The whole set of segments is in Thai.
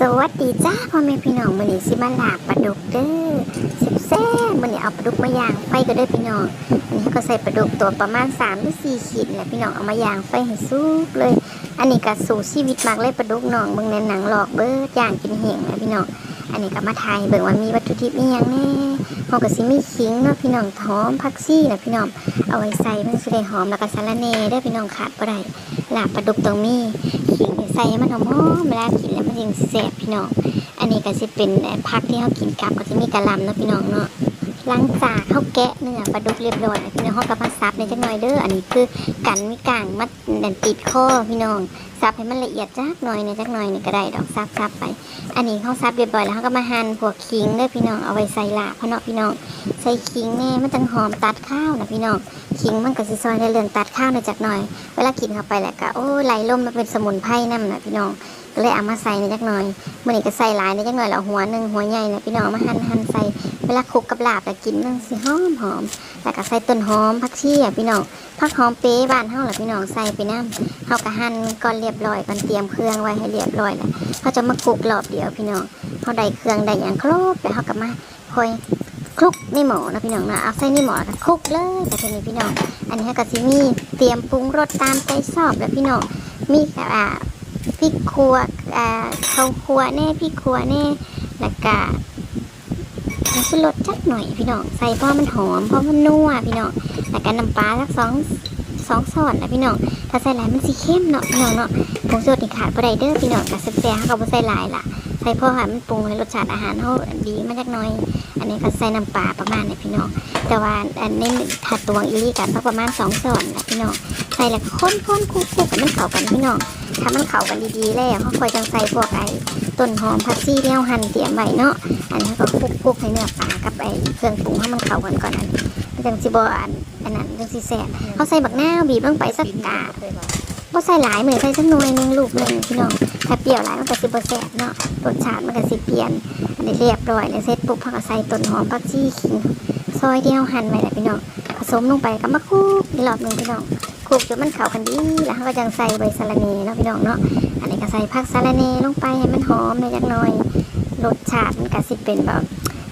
สวัสดีจ้าพ่อแม่พี่น้องมื้อนี้สิมาลาบปลาดุกเด้อสิบแซ่บมื้อนี้เอาปลาดุกมาย่างไฟก็เด้อพี่น้องอันนี้ก็ใส่ปลาดุกตัวประมาณ3หรือ4ขีดนี่แหละพี่น้องเอามาย่างไฟให้สุกเลย อันนี้ก็สู่ชีวิตมากเลยปลาดุกน้องเบิ่งในหนังหลอกเบิดย่างกินแห้งนะพี่น้องอันนี้ก็มาทายเบิ่งว่ามีวัตถุดิบอีหยังแน่เฮาก็สิมีขิงเนาะพี่น้องหอมผักชีนะพี่น้องเอาไว้ใส่มันสิได้หอมแล้วก็สะระแน่เด้อพี่น้องขาดบ่ได้ลาบปลาดุกต้องมี ขิงใส่มันหอมๆเวลากินแล้วมันยังแซ่บพี่น้อง อันนี้ก็จะเป็นพักที่เขากินกับก็จะมีกะหล่ำเนาะพี่น้องเนาะ หลังจากเขาแกะเนื้อปลาดุกเรียบร้อยพี่น้องเขาก็มาซับในจักหน่อยเด้ออันนี้คือกันมีกางมัดดันติดคอพี่น้องซับให้มันละเอียดจักหน่อยในจักหน่อยนี่ก็ได้ดอกซับซับไป อันนี้เขาซับเรียบร้อยแล้วเขาก็มาหั่นพวกขิงเด้อพี่น้องเอาไว้ใส่ลาบเพราะเนาะพี่น้องใส่ขิงแน่มันจังหอมตัดข้าวนะพี่น้องขิงมันก็สิซอยในเรื่องตัดข้าวในจักหน่อย เวลากินเข้าไปแหละก็โอ้ไหลลมมันเป็นสมุนไพรนั่นนะพี่น้อง เลยเอามาใส่ในจักหน่อยมื่อนี้ก็ใส่หลายในจังหน่อยแล้วหัวหนึ่งหัวใหญ่นะพี่น้องมาหั่นหั่นใส่เวลาคลุกกับลาบแล้วกินมันสิหอมหอมแล้วก็ใส่ต้นหอมผักชีอะพี่น้องผักหอมเป๊ะบานเฮาล่ะพี่น้องใส่ไปน้ำเฮาก็หั่นก่อนเรียบร้อยก่อนเตรียมเครื่องไว้ให้เรียบร้อยแล้วเขาจะมาคลุกรอบเดียวพี่น้องเฮาได้เครื่องได้อย่างครบแล้วเฮาก็มาคอยคลุกในหม้อนะพี่น้องนะเอาใส่ในหม้อแล้วก็คลุกเลยแต่ทีนี้พี่น้อง อันนี้ก็สิมีเตรียมปรุงรสตามใจชอบแล้วพี่น้องมีแบบอ่ พริกครัวอ่าข้าครัวแน่พริกครัวแน่แล้วก็ผงชูรสจักหน่อยพี่น้องใส่เพราะมันหอมเพราะมันนัวพี่น้องแล้วก็น้ำปลาสักสองสองช้อนนะพี่น้อง ถ้าใส่หลายมันสิเข้มเนาะพี่น้องเนาะผงชูรสนี่ขาดบ่ได้เด้อพี่น้องกับแซ่บๆเขาก็ใส่หลายล่ะ ใส่เพราะว่ามันปรุงให้รสชาติอาหารเขาดีมาจักหน่อย อันนี้ก็ใส่น้ำปลาประมาณนี้พี่น้อง แต่ว่าอันนี้ถ้าตวงอีลีกันสักประมาณสองช้อนนะพี่น้อง ใส่แล้วก็ค้นๆคลุกๆกับมันเข้ากันพี่น้อง ถ้ามันเข้ากันดีๆแล้วเขาค่อยจังใส่พวกไอ้ต้นหอมผักชีที่เราหั่นเตรียมไว้เนาะอันนี้ก็คลุกให้เนื้อปลากับไอ้เครื่องปรุงให้มันเข้ากันก่อนอันนี้นจังสิบอันอันนั้นจังสิแซ่บเขาใส่บักหน้าบีบลงไปสักกาบ่ใส่หลายเหมือนใส่สักหน่วยหนึงลูกหนึงพี่น้องถ้าเปรี้ยวหลายมันก็สิบ่แซ่บเนาะรสชาติมันก็สิเปลี่ยนอันนี้เรียบร้อยแล้วเสร็จปุ๊บเขาก็ใส่ต้นหอมผักชีขิงซอยที่เราหั่นไว้แหละพี่น้องผสมลงไปก็มาคลุกอีกรอบหนึ่งพี่น้อง คลุกจนมันเข้ากันดีแล้วเขาก็จังใส่ใบสะระเนเนาะพี่น้องเนาะอันนี้ก็ใส่ผักสะระเนลงไปให้มันหอมหน่อยจักหน่อยรสชาติมันก็สิเป็นแบบ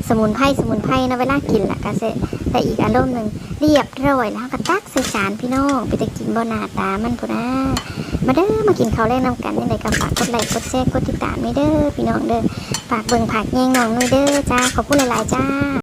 สมุนไพรสมุนไพรเนาะเวลากินแหละก็สิแต่อีกอารมณ์หนึ่งเรียบร้อยแล้วก็ตักใส่จานพี่น้องไปจะกินบ่หน้าตามันพุ่นนะมาเด้อมากินข้าวแรกนำกันยังไงก็ฝากกดไลค์กดแชร์กดติดตามไม่เด้อพี่น้องเด้อฝากเบิ่งผักแยงน้องน่อยเด้อจ้าขอบคุณหลายๆจ้า